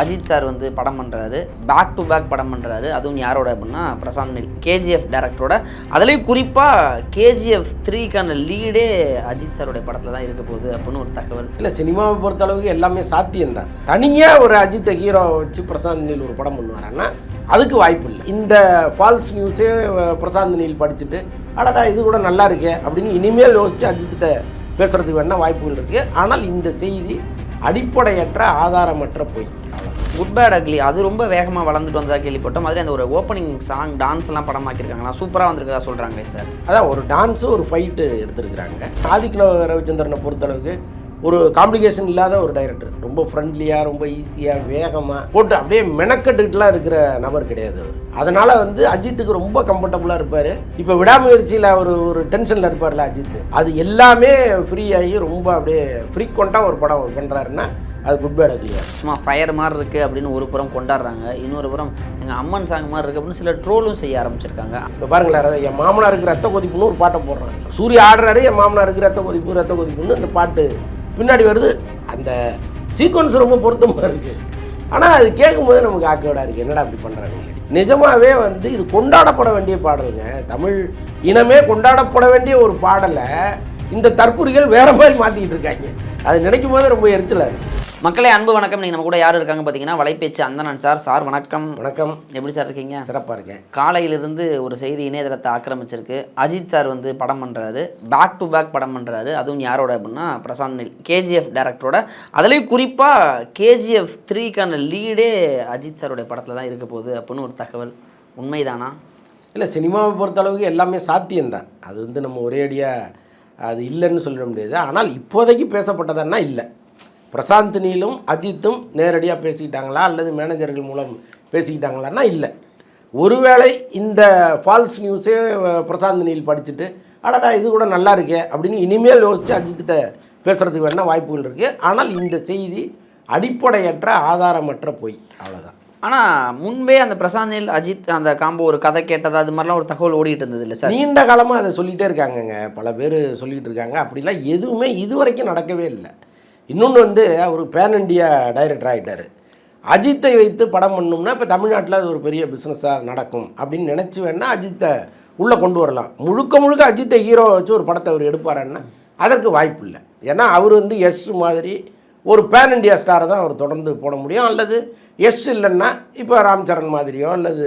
Ajith sir வந்து படம் பண்ணுறாரு பேக் டு பேக் படம் பண்ணுறாரு அதுவும் யாரோட அப்படின்னா பிரசாந்த் நில் கேஜிஎஃப் டேரக்டரோட அதுலேயும் குறிப்பாக கேஜிஎஃப் த்ரீக்கான லீடே அஜித் சாரோடைய படத்தில் தான் இருக்க போகுது அப்படின்னு ஒரு தகவல். இல்லை சினிமாவை பொறுத்த அளவுக்கு எல்லாமே சாத்தியம்தான் தனியாக ஒரு அஜித்தை ஹீரோ வச்சு பிரசாந்த் நீல் ஒரு படம் பண்ணுவாருன்னா அதுக்கு வாய்ப்பு இல்லை. இந்த ஃபால்ஸ் நியூஸே பிரசாந்த் நீல் படிச்சுட்டு அடடா இது கூட நல்லா இருக்கே அப்படின்னு இனிமேல் யோசிச்சு அஜித்திட்ட பேசுறதுக்கு வேணா வாய்ப்புகள் இருக்குது ஆனால் இந்த செய்தி அடிப்படையற்ற ஆதாரமற்ற பொய். குட் பேட் அக்லி அது ரொம்ப வேகமாக வளர்ந்துட்டு வந்ததாக கேள்விப்பட்டோம். அதில் அந்த ஒரு ஓப்பனிங் சாங் டான்ஸ் எல்லாம் படமாக்கியிருக்காங்களா சூப்பராக வந்திருக்கதா சொல்கிறாங்களே சார் அதான் ஒரு டான்ஸு ஒரு ஃபைட்டு எடுத்திருக்கிறாங்க. ஆதித்ய ரவிச்சந்திரனை பொறுத்தளவுக்கு ஒரு காம்ப்ளிகேஷன் இல்லாத ஒரு டைரக்டர் ரொம்ப ஃப்ரெண்ட்லியாக ரொம்ப ஈஸியாக வேகமாக போட்டு அப்படியே மெனக்கட்டுக்கிட்டுலாம் இருக்கிற நபர் கிடையாது அவர். அதனால் வந்து அஜித்துக்கு ரொம்ப கம்ஃபர்டபுளாக இருப்பார். இப்போ விடாமுயற்சியில் ஒரு ஒரு டென்ஷனில் இருப்பார்ல அஜித் அது எல்லாமே ஃப்ரீ ஆகி ரொம்ப அப்படியே ஃப்ரீக்வெண்ட்டாக ஒரு படம் பண்ணுறாருன்னா அது குட் பேட் அக்லியா சும்மா ஃபயர் மாதிரி இருக்குது அப்படின்னு ஒரு புறம் கொண்டாடுறாங்க. இன்னொரு புறம் எங்கள் அம்மன் சாங் மாதிரி இருக்குது அப்படின்னு சில ட்ரோலும் செய்ய ஆரம்பிச்சிருக்காங்க. இப்போ பாருங்களேன் என் மாமனாருக்கு ரத்த கொதிப்புன்னு ஒரு பாட்டை போடுறாங்க. சூரிய ஆடுறாரு என் மாமனாருக்கு ரத்த கொதிப்பு ரத்த கொதிப்புன்னு இந்த பாட்டு பின்னாடி வருது. அந்த சீக்வன்ஸ் ரொம்ப பொருத்தமாக இருக்குது ஆனால் அது கேட்கும்போது நமக்கு ஆக்கோடா இருக்குது என்னடா அப்படி பண்ணுறாங்க நிஜமாவே வந்து இது கொண்டாடப்பட வேண்டிய பாடலுங்க. தமிழ் இனமே கொண்டாடப்பட வேண்டிய ஒரு பாடலை இந்த தற்குறிகள் வேற மாதிரி மாற்றிக்கிட்டு இருக்காங்க. அது நினைக்கும் போது ரொம்ப எரிச்சலாக இருக்குது மக்களே அன்பு வணக்கம். நீங்கள் நம்ம கூட யார் இருக்காங்க பார்த்தீங்கன்னா வலைபேச்சு அந்தனன் சார். சார் வணக்கம். வணக்கம். எப்படி சார் இருக்கீங்க? சிறப்பாக இருக்கேன். காலையிலிருந்து ஒரு செய்தி இணையதளத்தை ஆக்கிரமிச்சிருக்கு. அஜித் சார் வந்து படம் பண்ணுறாரு பேக் டு பேக் படம் பண்ணுறாரு அதுவும் யாரோட அப்படின்னா பிரசாந்த் நில் கேஜிஎஃப் டேரக்டரோட அதுலேயும் குறிப்பாக கேஜிஎஃப் த்ரீக்கான லீடே அஜித் சாருடைய படத்தில் தான் இருக்க போகுது அப்படின்னு ஒரு தகவல். உண்மைதானா? இல்லை சினிமாவை பொறுத்த அளவுக்கு எல்லாமே சாத்தியம்தான். அது வந்து நம்ம ஒரேடியாக அது இல்லைன்னு சொல்லிட முடியாது. ஆனால் இப்போதைக்கு பேசப்பட்டதன்னா இல்லை. பிரசாந்த் நீலும் அஜித்தும் நேரடியாக பேசிக்கிட்டாங்களா அல்லது மேனேஜர்கள் மூலம் பேசிக்கிட்டாங்களான்னா இல்லை. ஒருவேளை இந்த ஃபால்ஸ் நியூஸே பிரசாந்த் நீல் படிச்சுட்டு அடடா இது கூட நல்லா இருக்கே அப்படின்னு இனிமேல் யோசித்து அஜித்திட்ட பேசுகிறதுக்கு வேணால் வாய்ப்புகள் இருக்குது ஆனால் இந்த செய்தி அடிப்படையற்ற ஆதாரமற்ற பொய் அவ்வளோதான் ஆனால் முன்பே அந்த பிரசாந்த் நில் அஜித் அந்த காம்போ ஒரு கதை கேட்டதா அது மாதிரிலாம் ஒரு தகவல் ஓடிட்டு இருந்தது இல்லை சார்? நீண்ட காலமாக அதை சொல்லிகிட்டே இருக்காங்கங்க. பல பேர் சொல்லிகிட்டு இருக்காங்க. அப்படிலாம் எதுவுமே இதுவரைக்கும் நடக்கவே இல்லை. இன்னொன்று வந்து அவர் பேன் இண்டியா டைரக்டர் ஆகிட்டார் அஜித்தை வைத்து படம் பண்ணோம்னா இப்போ தமிழ்நாட்டில் அது ஒரு பெரிய பிஸ்னஸாக நடக்கும் அப்படின்னு நினச்சி வேணால் அஜித்தை உள்ளே கொண்டு வரலாம். முழுக்க முழுக்க அஜித்தை ஹீரோ வச்சு ஒரு படத்தை அவர் எடுப்பாருன்னா அதற்கு வாய்ப்பு இல்லை. ஏன்னா அவர் வந்து எஸ் மாதிரி ஒரு பேன் இண்டியா ஸ்டாரை தான் அவர் தொடர்ந்து போட முடியும். அல்லது எஸ் இல்லைன்னா இப்போ ராம்சரண் மாதிரியோ அல்லது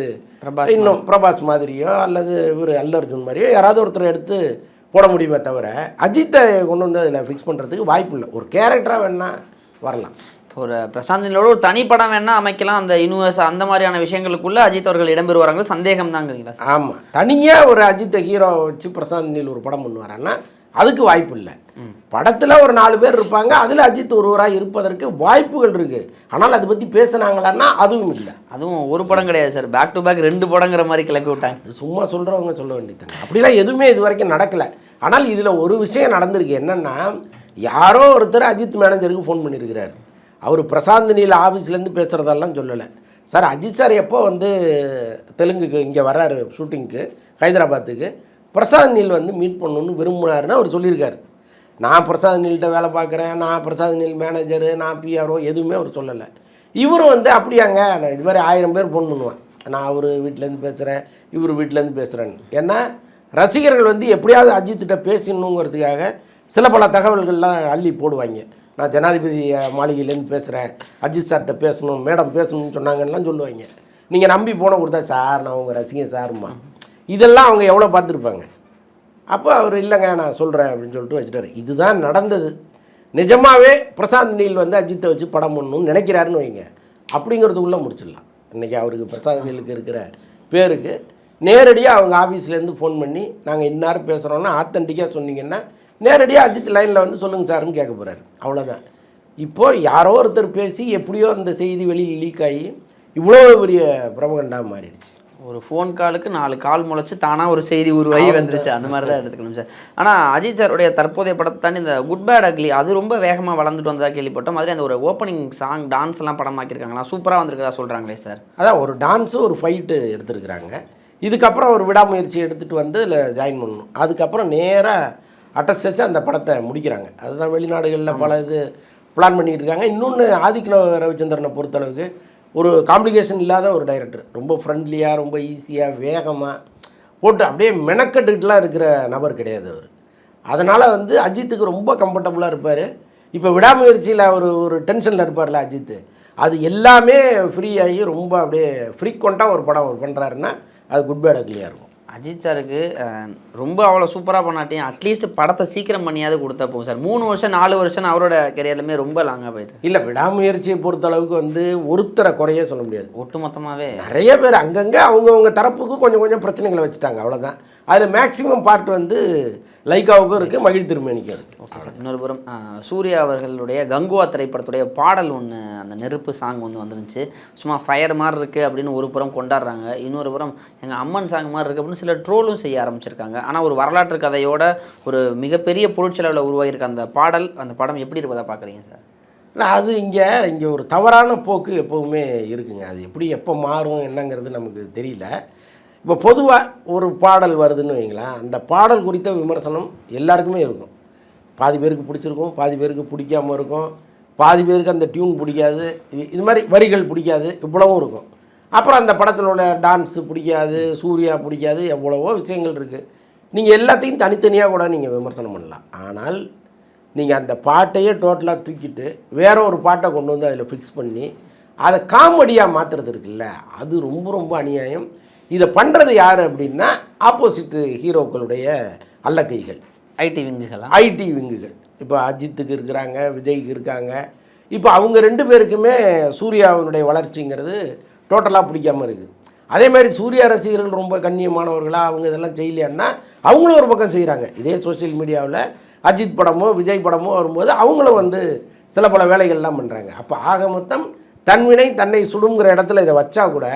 இன்னும் பிரபாஸ் மாதிரியோ அல்லது இவர் அல்ல அர்ஜுன் மாதிரியோ யாராவது ஒருத்தர் எடுத்து போட முடியுமே தவிர அஜித்தை கொண்டு வந்து அதில் ஃபிக்ஸ் பண்ணுறதுக்கு வாய்ப்பு இல்லை. ஒரு கேரக்டராக வேணா வரலாம். இப்போ ஒரு பிரசாந்த் நிலோட ஒரு தனிப்படம் வேணா அமைக்கலாம். அந்த யூனிவர்ஸ் அந்த மாதிரியான விஷயங்களுக்குள்ள அஜித் அவர்கள் இடம்பெறுவாங்க சந்தேகம் தாங்கிறீங்களா ஆமாம் தனியாக ஒரு அஜித்தை ஹீரோ வச்சு பிரசாந்த் நீல் ஒரு படம் பண்ணுவாருன்னா அதுக்கு வாய்ப்பு இல்லை. படத்தில் ஒரு நாலு பேர் இருப்பாங்க அதில் அஜித் ஒருவராக இருப்பதற்கு வாய்ப்புகள் இருக்குது ஆனால் அதை பற்றி பேசுனாங்களான்னா அதுவும் இல்லை. அதுவும் ஒரு படம் கிடையாது சார். பேக் டு பேக் ரெண்டு படங்கிற மாதிரி கிளப்பி விட்டாங்க. சும்மா சொல்கிறவங்க சொல்ல வேண்டியது அப்படிலாம் எதுவுமே இது வரைக்கும் நடக்கலை. ஆனால் இதில் ஒரு விஷயம் நடந்திருக்கு. என்னென்னா யாரோ ஒருத்தர் அஜித் மேனேஜருக்கு ஃபோன் பண்ணியிருக்கிறார். அவர் பிரசாந்த் நீல் ஆஃபீஸ்லேருந்து பேசுகிறதெல்லாம் சொல்லலை. சார் அஜித் சார் எப்போ வந்து தெலுங்குக்கு இங்கே வர்றாரு ஷூட்டிங்க்கு ஹைதராபாத்துக்கு. பிரசாத் நீல் வந்து மீட் பண்ணணுன்னு விரும்பினாருன்னு அவர் சொல்லியிருக்காரு. நான் பிரசாத் நீல்கிட்ட வேலை பார்க்குறேன் நான் பிரசாத் நீல் மேனேஜரு நான் பிஆர்ஓ எதுவுமே அவர் சொல்லலை. இவரும் வந்து அப்படியாங்க நான் இது மாதிரி ஆயிரம் பேர் ஃபோன் பண்ணுவேன். நான் அவர் வீட்டிலேருந்து பேசுகிறேன் இவர் வீட்டிலேருந்து பேசுகிறேன்னு ஏன்னா ரசிகர்கள் வந்து எப்படியாவது அஜித்திட்ட பேசணுங்கிறதுக்காக சில பல தகவல்கள்லாம் அள்ளி போடுவாங்க. நான் ஜனாதிபதி மாளிகையிலேருந்து பேசுகிறேன் அஜித் சார்கிட்ட பேசணும் மேடம் பேசணும்னு சொன்னாங்கலாம் சொல்லுவாங்க. நீங்கள் நம்பி போன கொடுத்தா சார் நான் உங்கள் ரசிகன் சாரும்மா. இதெல்லாம் அவங்க எவ்வளோ பார்த்துருப்பாங்க? அப்போ அவர் இல்லைங்க நான் சொல்கிறேன் அப்படின்னு சொல்லிட்டு வச்சுட்டாரு. இதுதான் நடந்தது. நிஜமாகவே பிரசாந்த் நீல் வந்து அஜித்தை வச்சு படம் பண்ணணும்னு நினைக்கிறாருன்னு வைங்க. அப்படிங்கிறதுக்குள்ளே முடிச்சிடலாம். இன்றைக்கி அவருக்கு பிரசாந்த் நீலுக்கு இருக்கிற பேருக்கு நேரடியாக அவங்க ஆஃபீஸ்லேருந்து ஃபோன் பண்ணி நாங்கள் இன்னார் பேசுகிறோன்னா ஆத்தன்டிக்காக சொன்னீங்கன்னா நேரடியாக அஜித் லைனில் வந்து சொல்லுங்கள் சார்னு கேட்க போகிறாரு அவ்வளோதான் இப்போது யாரோ ஒருத்தர் பேசி எப்படியோ அந்த செய்தி வெளியில் லீக் ஆகி இவ்வளோ பெரிய பிரபகண்டாக மாறிடுச்சு. ஒரு ஃபோன் காலுக்கு நாலு கால் முளைச்சு தானாக ஒரு செய்தி உருவாகி வந்துருச்சு. அந்த மாதிரி தான் எடுத்துக்கணும் சார். ஆனால் அஜித் சாருடைய தற்போதைய படத்தை தாண்டி இந்த குட் பேட் அக்லி அது ரொம்ப வேகமாக வளர்ந்துட்டு வந்ததா கேள்விப்பட்டோம். மாதிரி அந்த ஒரு ஓப்பனிங் சாங் டான்ஸ் எல்லாம் படமாக்கியிருக்காங்களா சூப்பராக வந்திருக்கதா சொல்கிறாங்களே சார். அதான் ஒரு டான்ஸு ஒரு ஃபைட்டு எடுத்திருக்கிறாங்க. இதுக்கப்புறம் ஒரு விடாமுயற்சி எடுத்துகிட்டு வந்து இதில் ஜாயின் பண்ணணும். அதுக்கப்புறம் நேராக அட்டஸ் வச்சு அந்த படத்தை முடிக்கிறாங்க. அதுதான் வெளிநாடுகளில் பல இது பிளான் பண்ணிட்டு இருக்காங்க. இன்னொன்று ஆதித்ய ரவிச்சந்திரனை பொறுத்தளவுக்கு ஒரு காம்ப்ளிகேஷன் இல்லாத ஒரு டைரக்டர் ரொம்ப ஃப்ரெண்ட்லியாக ரொம்ப ஈஸியாக வேகமாக போட்டு அப்படியே மெனக்கட்டுக்கிட்டலாம் இருக்கிற நபர் கிடையாது அவர். அதனால் வந்து அஜித்துக்கு ரொம்ப கம்ஃபர்டபுளாக இருப்பார். இப்போ விடாமுயற்சியில் ஒரு ஒரு டென்ஷனில் இருப்பார்ல அஜித்து. அது எல்லாமே ஃப்ரீ ஆகி ரொம்ப அப்படியே ஃப்ரீக்வெண்ட்டாக ஒரு படம் அவர் பண்ணுறாருன்னா அது குட் பேட் அக்லியாக இருக்கும். அஜித் சாருக்கு ரொம்ப அவ்வளோ சூப்பராக பண்ணாட்டியும் அட்லீஸ்ட் படத்தை சீக்கிரம் பண்ணியாவது கொடுத்தா போகும் சார். மூணு வருஷம் நாலு வருஷம் அவரோட கெரியர்லுமே ரொம்ப லாங்காக போயிட்டு இல்லை விடாமுயற்சியை பொறுத்த அளவுக்கு வந்து ஒருத்தரை குறையே சொல்ல முடியாது. ஒட்டு மொத்தமாகவே நிறைய பேர் அங்கங்கே அவங்கவுங்க தரப்புக்கு கொஞ்சம் கொஞ்சம் பிரச்சனைகளை வச்சுட்டாங்க. அவ்வளோதான் அதில் மேக்ஸிமம் பார்ட் வந்து லைக்காவுக்கும் இருக்குது மகிழ் திருமேனிக்கும் இருக்குது ஓகே சார் இன்னொரு புறம் சூர்யா அவர்களுடைய கங்குவா திரைப்படத்துடைய பாடல் ஒன்று அந்த நெருப்பு சாங் வந்து வந்துருந்துச்சு. சும்மா ஃபயர் மாதிரி இருக்குது அப்படின்னு ஒரு புறம் கொண்டாடுறாங்க. இன்னொரு புறம் எங்கள் அம்மன் சாங் மாதிரி இருக்குது அப்படின்னு சில ட்ரோலும் செய்ய ஆரம்பிச்சிருக்காங்க. ஆனால் ஒரு வரலாற்று கதையோட ஒரு மிகப்பெரிய பொருட்செலவில் உருவாகியிருக்க அந்த பாடல் அந்த படம் எப்படி இருப்பதா பார்க்குறீங்க சார் இல்லை அது இங்கே இங்கே ஒரு தவறான போக்கு எப்போவுமே இருக்குங்க. அது எப்படி எப்போ மாறும் என்னங்கிறது நமக்கு தெரியல. இப்போ பொதுவாக ஒரு பாடல் வருதுன்னு வைங்களேன் அந்த பாடல் குறித்த விமர்சனம் எல்லாருக்குமே இருக்கும். பாதி பேருக்கு பிடிச்சிருக்கும் பாதி பேருக்கு பிடிக்காம இருக்கும் பாதி பேருக்கு அந்த டியூன் பிடிக்காது இது- மாதிரி வரிகள் பிடிக்காது இவ்வளவும் இருக்கும். அப்புறம் அந்த படத்தில் உள்ள டான்ஸு பிடிக்காது சூர்யா பிடிக்காது எவ்வளவோ விஷயங்கள் இருக்குது நீங்கள் எல்லாத்தையும் தனித்தனியாக கூட நீங்கள் விமர்சனம் பண்ணலாம். ஆனால் நீங்கள் அந்த பாட்டையே டோட்டலாக தூக்கிட்டு வேற ஒரு பாட்டை கொண்டு வந்து அதில் ஃபிக்ஸ் பண்ணி அதை காமெடியாக மாற்றுறது இருக்குல்ல அது ரொம்ப ரொம்ப அநியாயம். இதை பண்ணுறது யார் அப்படின்னா ஆப்போசிட்டு ஹீரோக்களுடைய அல்லக்கைகள் ஐடி விங்குகளா? ஐடி விங்குகள். இப்போ அஜித்துக்கு இருக்கிறாங்க விஜய்க்கு இருக்காங்க. இப்போ அவங்க ரெண்டு பேருக்குமே சூர்யாவினுடைய வளர்ச்சிங்கிறது டோட்டலாக பிடிக்காம இருக்குது அதே மாதிரி சூர்யா ரசிகர்கள் ரொம்ப கண்ணியமானவர்களா அவங்க இதெல்லாம் செய்யலையான்னா அவங்களும் ஒரு பக்கம் செய்கிறாங்க இதே சோஷியல் மீடியாவில் அஜித் படமோ விஜய் படமோ வரும்போது அவங்களும் வந்து சில பல வேலைகள்லாம் பண்ணுறாங்க அப்போ ஆக மொத்தம் தன்வினை தன்னை சுடுங்கிற இடத்துல இதை வச்சா கூட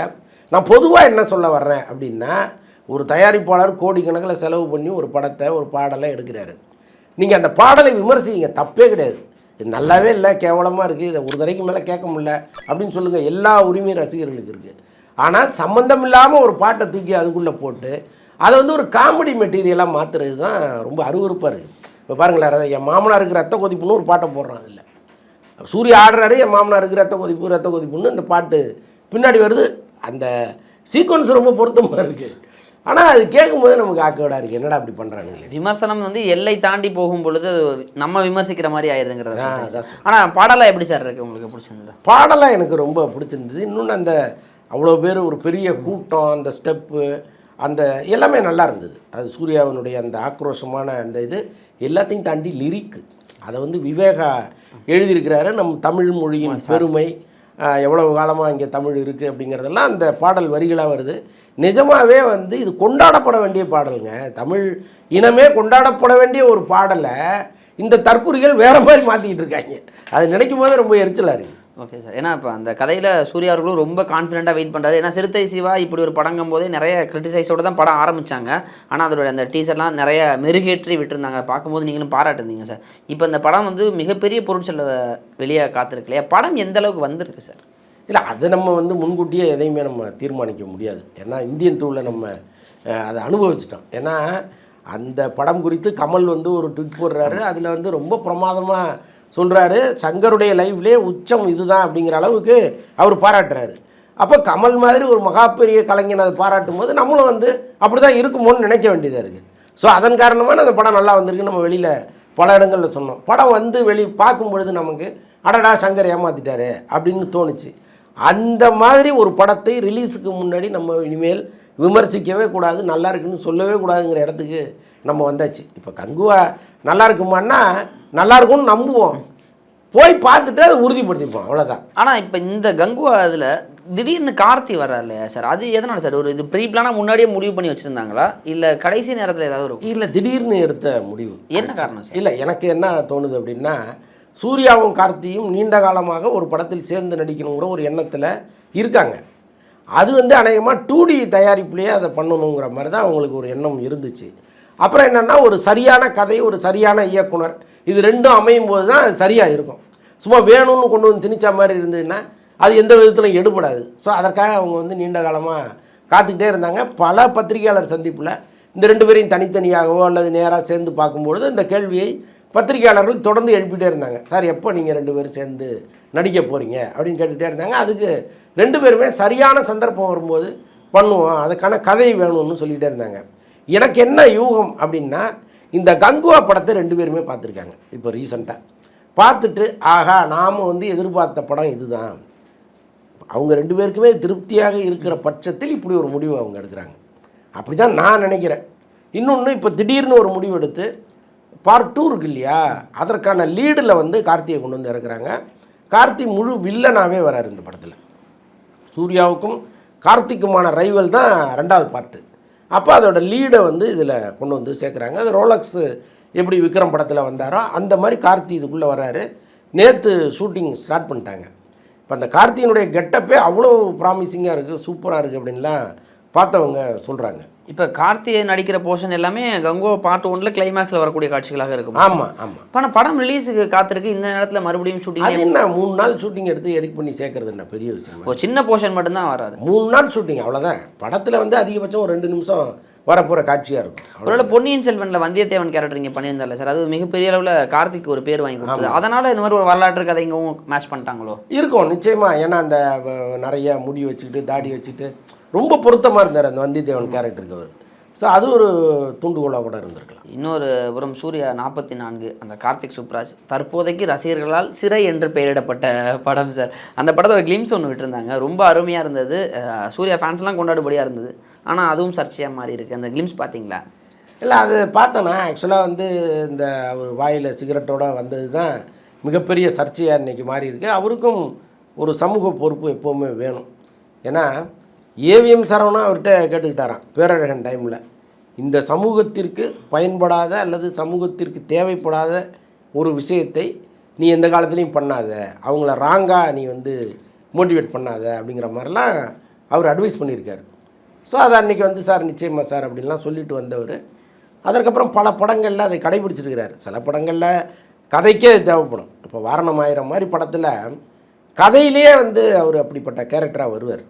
நான் பொதுவாக என்ன சொல்ல வர்றேன் அப்படின்னா ஒரு தயாரிப்பாளர் கோடிக்கணக்கில் செலவு பண்ணி ஒரு படத்தை ஒரு பாடலை எடுக்கிறாரு. நீங்கள் அந்த பாடலை விமர்சிங்க தப்பே கிடையாது. இது நல்லாவே இல்லை கேவலமாக இருக்குது இதை ஒரு தடவைக்கு மேலே கேட்க முடியல அப்படின்னு சொல்லுங்கள் எல்லா உரிமையும் ரசிகர்களுக்கு இருக்குது ஆனால் சம்மந்தம் இல்லாமல் ஒரு பாட்டை தூக்கி அதுக்குள்ளே போட்டு அதை வந்து ஒரு காமெடி மெட்டீரியலாக மாற்றுறது தான் ரொம்ப அருவறுப்பாக இருக்குது இப்போ பாருங்களேன் என் மாமனாருக்கு ரத்த கொதிப்புன்னு ஒரு பாட்டை போடுறான் அதில். சூரிய ஆடுறாரு என் மாமனாருக்கு ரத்த கொதிப்பு ரத்த கொதிப்புன்னு இந்த பாட்டு பின்னாடி வருது அந்த சீக்வன்ஸ் ரொம்ப பொருத்தமாக இருக்குது ஆனால் அது கேட்கும்போது நமக்கு ஆக்கோடாக இருக்குது என்னடா அப்படி பண்ணுறானுங்களே விமர்சனம் வந்து எல்லை தாண்டி போகும் பொழுது நம்ம விமர்சிக்கிற மாதிரி ஆயிருதுங்கிறது ஆ, சொல்றீங்க. அதான் ஆனா பாடலாம் எப்படி சார் இருக்கு? உங்களுக்கு பிடிச்சிருந்தா பாடலாம் எனக்கு ரொம்ப பிடிச்சிருந்தது. இன்னொன்று அந்த அவ்வளோ பேர் ஒரு பெரிய கூட்டம் அந்த ஸ்டெப்பு அந்த எல்லாமே நல்லா இருந்தது. அது சூர்யாவினுடைய அந்த ஆக்ரோஷமான அந்த இது எல்லாத்தையும் தாண்டி லிரிக்கு அதை வந்து விவேகா எழுதியிருக்கிறாரு. நம் தமிழ் மொழியின் பெருமை எவ்வளவு காலமாக இங்கே தமிழ் இருக்குது அப்படிங்கிறதெல்லாம் அந்த பாடல் வரிகளாக வருது. நிஜமாகவே வந்து இது கொண்டாடப்பட வேண்டிய பாடலுங்க. தமிழ் இனமே கொண்டாடப்பட வேண்டிய ஒரு பாடலை இந்த தற்குறிகள் வேறு மாதிரி மாற்றிக்கிட்டு இருக்காங்க. அது நினைக்கும் போது ரொம்ப எரிச்சலாக இருக்குது ஓகே சார் ஏன்னா இப்போ அந்த கதையில் சூர்யா அவர்களும் ரொம்ப கான்ஃபிடென்ட்டாக வெயிட் பண்ணுறாரு ஏன்னா சிறுத்தை சிவா இப்படி ஒரு படங்கும் போதே நிறைய கிரிட்டிசைஸோட தான் படம் ஆரம்பிச்சாங்க. ஆனால் அதோட அந்த டீசர்லாம் நிறைய மெருகேற்றி விட்டுருந்தாங்க. பார்க்கும்போது நீங்களும் பாராட்டுந்தீங்க சார் இப்போ இந்த படம் வந்து மிகப்பெரிய பொருட்செல்ல வெளியே காத்திருக்கு இல்லையா? படம் எந்த அளவுக்கு வந்திருக்கு சார் இல்லை அதை நம்ம வந்து முன்கூட்டியே எதையுமே நம்ம தீர்மானிக்க முடியாது. ஏன்னா இந்தியன் டூவில் நம்ம அதை அனுபவிச்சிட்டோம். ஏன்னா அந்த படம் குறித்து கமல் வந்து ஒரு ட்விட் போடுறாரு. அதில் வந்து ரொம்ப பிரமாதமாக சொல்கிறாரு சங்கருடைய லைவ்லே உச்சம் இதுதான் அப்படிங்கிற அளவுக்கு அவர் பாராட்டுறாரு. அப்போ கமல் மாதிரி ஒரு மகாபெரிய கலைஞன் அதை பாராட்டும் போது நம்மளும் வந்து அப்படி தான் இருக்குமோன்னு நினைக்க வேண்டியதாக இருக்குது ஸோ அதன் காரணமாக அந்த படம் நல்லா வந்திருக்கு நம்ம வெளியில் பல இடங்களில் சொன்னோம். படம் வந்து வெளி பார்க்கும் பொழுது நமக்கு அடடா சங்கர் ஏமாத்திட்டாரு அப்படின்னு தோணுச்சு. அந்த மாதிரி ஒரு படத்தை ரிலீஸுக்கு முன்னாடி நம்ம இனிமேல் விமர்சிக்கவே கூடாது நல்லா இருக்குன்னு சொல்லவே கூடாதுங்கிற இடத்துக்கு நம்ம வந்தாச்சு. இப்போ கங்குவா நல்லா இருக்குமான்னா நல்லா இருக்கும்னு நம்புவோம். போய் பார்த்துட்டு அதை உறுதிப்படுத்திப்போம். அவ்வளோதான் ஆனால் இப்போ இந்த கங்குவா இதில் திடீர்னு கார்த்தி வர்றார் இல்லையா சார்? அது எதனால சார்? ஒரு இது ப்ரீ பிளானாக முன்னாடியே முடிவு பண்ணி வச்சுருந்தாங்களா? இல்லை கடைசி நேரத்தில் ஏதாவது ஒரு இல்லை திடீர்னு எடுத்த முடிவு. என்ன காரணம் சார்? இல்லை எனக்கு என்ன தோணுது அப்படின்னா சூர்யாவும் கார்த்தியும் நீண்ட காலமாக ஒரு படத்தில் சேர்ந்து நடிக்கணுங்கிற ஒரு எண்ணத்தில் இருக்காங்க. அது வந்து அநேகமாக டூ டி தயாரிப்புலேயே அதை பண்ணணுங்கிற மாதிரி தான் அவங்களுக்கு ஒரு எண்ணம் இருந்துச்சு. அப்புறம் என்னென்னா ஒரு சரியான கதை ஒரு சரியான இயக்குனர் இது ரெண்டும் அமையும் போது தான் அது சரியாக இருக்கும் சும்மா வேணும்னு கொண்டு வந்து திணிச்ச மாதிரி இருந்ததுன்னா அது எந்த விதத்திலும் எடுபடாது. ஸோ அதற்காக அவங்க வந்து நீண்ட காலமாக காத்துக்கிட்டே இருந்தாங்க. பல பத்திரிகையாளர் சந்திப்பில் இந்த ரெண்டு பேரையும் தனித்தனியாகவோ அல்லது நேராக சேர்ந்து பார்க்கும்பொழுது இந்த கேள்வியை பத்திரிகையாளர்கள் தொடர்ந்து எழுப்பிட்டே இருந்தாங்க. சார் எப்போ நீங்கள் ரெண்டு பேரும் சேர்ந்து நடிக்க போகிறீங்க அப்படின்னு கேட்டுகிட்டே இருந்தாங்க. அதுக்கு ரெண்டு பேருமே சரியான சந்தர்ப்பம் வரும்போது பண்ணுவோம். அதுக்கான கதை வேணும்னு சொல்லிகிட்டே இருந்தாங்க. எனக்கு என்ன யூகம் அப்படின்னா இந்த கங்குவா படத்தை ரெண்டு பேருமே பார்த்துருக்காங்க இப்போ ரீசண்டாக பார்த்துட்டு ஆஹா நாம் வந்து எதிர்பார்த்த படம் இதுதான். அவங்க ரெண்டு பேருக்குமே திருப்தியாக இருக்கிற பட்சத்தில் இப்படி ஒரு முடிவு அவங்க எடுக்கிறாங்க. அப்படி தான் நான் நினைக்கிறேன். இன்னொன்று இப்போ திடீர்னு ஒரு முடிவு எடுத்து பார்ட் டூ இருக்கு இல்லையா அதற்கான லீடில் வந்து கார்த்தியை கொண்டு வந்து இறக்குறாங்க. கார்த்தி முழு வில்லனாகவே வராரு இந்த படத்தில். சூர்யாவுக்கும் கார்த்திக்குமான ரைவல் தான் ரெண்டாவது பார்ட்டு அப்போ அதோட லீடை வந்து இதில் கொண்டு வந்து சேர்க்குறாங்க. அது ரோலக்ஸு எப்படி விக்ரம் படத்தில் வந்தாரோ அந்த மாதிரி கார்த்தி இதுக்குள்ளே வராரு நேற்று ஷூட்டிங் ஸ்டார்ட் பண்ணிட்டாங்க. இப்போ அந்த கார்த்தியினுடைய கெட்டப்பே அவ்வளோ ப்ராமிசிங்காக இருக்குது சூப்பராக இருக்குது அப்படின்லாம் பார்த்தவங்க சொல்கிறாங்க இப்போ கார்த்திகை நடிக்கிற போர்ஷன் எல்லாமே கங்கோ பார்ட் ஒன்ல கிளைமேக்ஸில் வரக்கூடிய காட்சிகளாக இருக்கும். ஆமாம் ஆமாம் ஆனால் படம் ரிலீஸுக்கு காத்திருக்கு இந்த நேரத்தில் மறுபடியும் ஷூட்டிங் அது என்ன மூணு நாள் ஷூட்டிங் எடுத்து எடிட் பண்ணி சேர்க்கறது என்ன பெரிய விஷயம்? ஒரு சின்ன போர்ஷன் மட்டும்தான் வராது. மூணு நாள் ஷூட்டிங் அவ்வளோதான் படத்தில் வந்து அதிகபட்சம் ஒரு ரெண்டு நிமிஷம் வரப்போகிற காட்சியாக இருக்கும். ஒருவேளை பொன்னியின் செல்வன்ல வந்தியத்தேவன் கேரக்டர் இங்கே பண்ணியிருந்தால சார் அது மிகப்பெரிய அளவில் கார்த்திக் ஒரு பேர் வாங்கி கொடுத்தது. அதனால இந்த மாதிரி ஒரு வரலாற்று கதை இங்கவும் மேட்ச் பண்ணிட்டாங்களோ? இருக்கும் நிச்சயமாக ஏன்னா அந்த நிறைய முடி வச்சுக்கிட்டு தாடி வச்சுக்கிட்டு ரொம்ப பொருத்தமாக இருந்தார் அந்த வந்தியத்தேவன் கேரக்டருக்கு அவர். ஸோ அது ஒரு தூண்டுகோலாக கூட இருந்திருக்கலாம். இன்னொரு புறம் சூர்யா நாற்பத்தி நான்கு அந்த கார்த்திக் சுப்ராஜ் தற்போதைக்கு ரசிகர்களால் சிறை என்று பெயரிடப்பட்ட படம் சார் அந்த படத்தோட கிளிம்ஸ் ஒன்று விட்டுருந்தாங்க. ரொம்ப அருமையாக இருந்தது. சூர்யா ஃபேன்ஸ்லாம் கொண்டாடுபடியாக இருந்தது. ஆனால் அதுவும் சர்ச்சையாக மாறி இருக்கு. அந்த கிளிம்ஸ் பார்த்தீங்களா இல்லை அது பார்த்தோன்னா ஆக்சுவலாக வந்து இந்த அவர் வாயில் சிகரெட்டோட வந்தது தான் மிகப்பெரிய சர்ச்சையாக இன்னைக்கு மாறி இருக்கு. அவருக்கும் ஒரு சமூக பொறுப்பு எப்போவுமே வேணும். ஏன்னா ஏவிஎம் சரவணா அவர்கிட்ட கேட்டுக்கிட்டாராம் பேரழகன் டைமில். இந்த சமூகத்திற்கு பயன்படாத அல்லது சமூகத்திற்கு தேவைப்படாத ஒரு விஷயத்தை நீ எந்த காலத்துலேயும் பண்ணாத. அவங்கள ராங்காக நீ வந்து மோட்டிவேட் பண்ணாத அப்படிங்கிற மாதிரிலாம் அவர் அட்வைஸ் பண்ணியிருக்காரு. ஸோ அதை அன்றைக்கி வந்து சார் நிச்சயமாக சார் அப்படின்லாம் சொல்லிட்டு வந்தவர். அதற்கப்புறம் பல படங்களில் அதை கடைபிடிச்சிருக்கிறார். சில படங்களில் கதைக்கே அது தேவைப்படும். இப்போ வாரணம் ஆயிரம் மாதிரி படத்தில் கதையிலேயே வந்து அவர் அப்படிப்பட்ட கேரக்டராக வருவார்.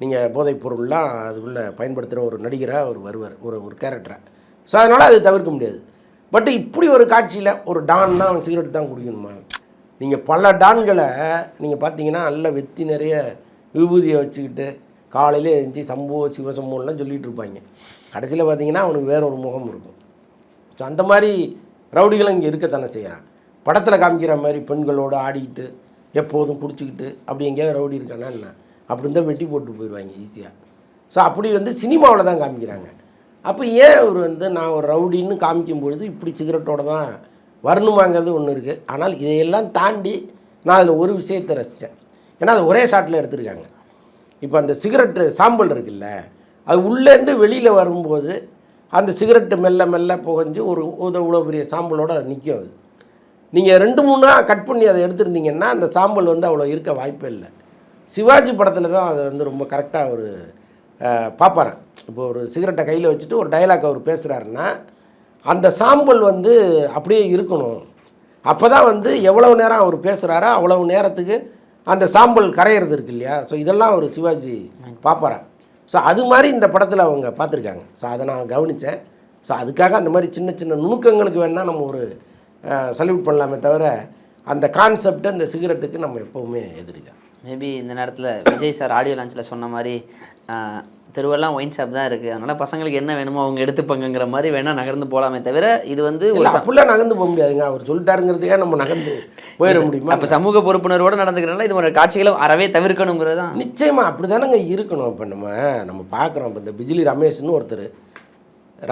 நீங்கள் போதைப் பொருள்லாம் அதுக்குள்ளே பயன்படுத்துகிற ஒரு நடிகராக அவர் வருவார் ஒரு ஒரு கேரக்டராக ஸோ அதனால் அது தவிர்க்க முடியாது. பட் இப்படி ஒரு காட்சியில் ஒரு டான்னா அவன் சிகரெட் தான் குடிக்கணுமா? நீங்கள் பல டான்களை நீங்கள் பார்த்தீங்கன்னா நல்ல வெத்தி நிறைய விபூதியை வச்சுக்கிட்டு காலையில் எழுந்துச்சி சம்போ சிவசம்போலாம் சொல்லிகிட்டு இருப்பாங்க. கடைசியில் பார்த்தீங்கன்னா அவனுக்கு வேற ஒரு முகம் இருக்கும். ஸோ அந்த மாதிரி ரவுடிகளும் இங்கே இருக்கத்தானே செய்கிறான் படத்தில் காமிக்கிற மாதிரி பெண்களோடு ஆடிக்கிட்டு எப்போதும் குடிச்சிக்கிட்டு அப்படி எங்கேயாவது ரவுடி இருக்கானா என்ன? அப்படி இருந்தால் வெட்டி போட்டு போயிடுவாங்க ஈஸியாக ஸோ அப்படி வந்து சினிமாவில் தான் காமிக்கிறாங்க. அப்போ ஏன் அவர் வந்து நான் ஒரு ரவுடின்னு காமிக்கும் பொழுது இப்படி சிகரெட்டோட தான் வரணுமாங்கிறது ஒன்று இருக்குது ஆனால் இதையெல்லாம் தாண்டி நான் அதில் ஒரு விஷயத்தை ரசித்தேன் ஏன்னா அது ஒரே ஷாட்டில் எடுத்திருக்காங்க. இப்போ அந்த சிகரெட்டு சாம்பல் இருக்குல்ல அது உள்ளேருந்து வெளியில் வரும்போது அந்த சிகரெட்டு மெல்ல மெல்ல புகஞ்சு ஒரு இவ்வளோ பெரிய சாம்பலோடு நிற்கும் அது. நீங்கள் ரெண்டு மூணாக கட் பண்ணி அதை எடுத்திருந்தீங்கன்னா அந்த சாம்பல் வந்து அவ்வளோ இருக்க வாய்ப்பே இல்லை. சிவாஜி படத்தில் தான் அதை வந்து ரொம்ப கரெக்டாக ஒரு பார்ப்பாரன் இப்போ ஒரு சிகரெட்டை கையில் வச்சுட்டு ஒரு டைலாக் அவர் பேசுகிறாருன்னா அந்த சாம்பல் வந்து அப்படியே இருக்கணும். அப்போ தான் வந்து எவ்வளவு நேரம் அவர் பேசுகிறாரோ அவ்வளவு நேரத்துக்கு அந்த சாம்பல் கரையிறது இருக்கு இல்லையா? ஸோ இதெல்லாம் ஒரு சிவாஜி பார்ப்பாரான் ஸோ அது மாதிரி இந்த படத்தில் அவங்க பார்த்துருக்காங்க. ஸோ அதை நான் கவனித்தேன் ஸோ அதுக்காக அந்த மாதிரி சின்ன சின்ன நுணுக்கங்களுக்கு வேணால் நம்ம ஒரு சல்யூட் பண்ணலாமே தவிர அந்த கான்செப்ட் அந்த சிகரெட்டுக்கு நம்ம எப்போவுமே எதிரி தான் மேபி இந்த நேரத்தில் விஜய் சார் ஆடியோ லான்ச்சில் சொன்ன மாதிரி தெருவெல்லாம் ஒயின் ஷாப் தான் இருக்குது அதனால் பசங்களுக்கு என்ன வேணுமோ அவங்க எடுத்துப்பாங்கங்கிற மாதிரி வேணால் நகர்ந்து போகலாமே தவிர இது வந்து ஒரு அப்படிலாம் நகர்ந்து போக முடியாதுங்க. அவர் சொல்லிட்டாருங்கிறதுக்காக நம்ம நகர்ந்து போயிட முடியுமா? அப்போ சமூக பொறுப்புணர்வோடு நடந்துக்கிறனால இது ஒரு காட்சிகளை அறவே தவிர்க்கணுங்கிறது தான். நிச்சயமாக அப்படி தானேங்க இருக்கணும். இப்போ நம்ம நம்ம பார்க்குறோம். இப்போ இந்த பிஜிலி ரமேஷ்னு ஒருத்தர்.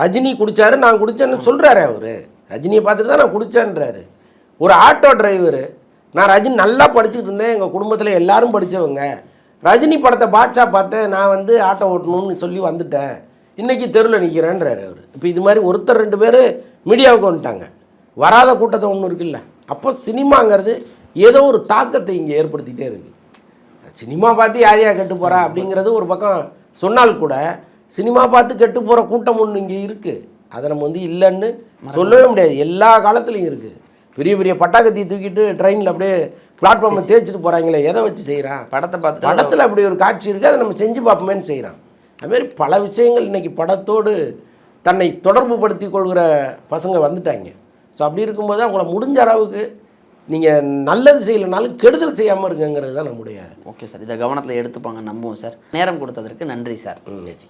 ரஜினி குடிச்சாரு நான் குடிச்சேன்னு சொல்கிறாரு அவர். ரஜினியை பார்த்துட்டு தான் நான் குடிச்சேன்றாரு. ஒரு ஆட்டோ டிரைவர் நான் ரஜினி நல்லா படிச்சுட்டு இருந்தேன். எங்கள் குடும்பத்தில் எல்லாரும் படித்தவங்க ரஜினி படத்தை பாட்சா பார்த்தேன் நான் வந்து ஆட்டோ ஓட்டணும்னு சொல்லி வந்துட்டேன். இன்றைக்கி தெருவில் நிற்கிறேன்றாரு அவர். இப்போ இது மாதிரி ஒருத்தர் ரெண்டு பேர் மீடியாவுக்கு வந்துட்டாங்க. வராத கூட்டத்தை ஒன்று இருக்குல்ல. அப்போ சினிமாங்கிறது ஏதோ ஒரு தாக்கத்தை இங்கே ஏற்படுத்திகிட்டே இருக்குது சினிமா பார்த்து யார் யார் கெட்டு போகிறா அப்படிங்கிறது ஒரு பக்கம் சொன்னால் கூட சினிமா பார்த்து கெட்டு போகிற கூட்டம் ஒன்று இங்கே இருக்குது அதை நம்ம வந்து இல்லைன்னு சொல்லவே முடியாது. எல்லா காலத்துலையும் இருக்குது பெரிய பெரிய பட்டாக்கத்தி தூக்கிட்டு ட்ரெயினில் அப்படியே பிளாட்ஃபார்மை தேய்ச்சிட்டு போகிறாங்களே எதை வச்சு செய்கிறான் படத்தை பார்த்துட்டு படத்தில் அப்படி ஒரு காட்சி இருக்குது அதை நம்ம செஞ்சு பார்ப்போமேன்னு செய்கிறான் அதுமாரி பல விஷயங்கள் இன்னைக்கு படத்தோடு தன்னை தொடர்பு படுத்தி கொள்கிற பசங்க வந்துட்டாங்க. ஸோ அப்படி இருக்கும்போது அவங்கள முடிஞ்ச அளவுக்கு நீங்கள் நல்லது செய்யலைனாலும் கெடுதல் செய்யாமல் இருக்குங்கிறது தான் நம்முடைய ஓகே சார் இதை கவனத்தில் எடுத்துப்பாங்க நம்புவோம் சார் நேரம் கொடுத்ததற்கு நன்றி சார் நன்றி.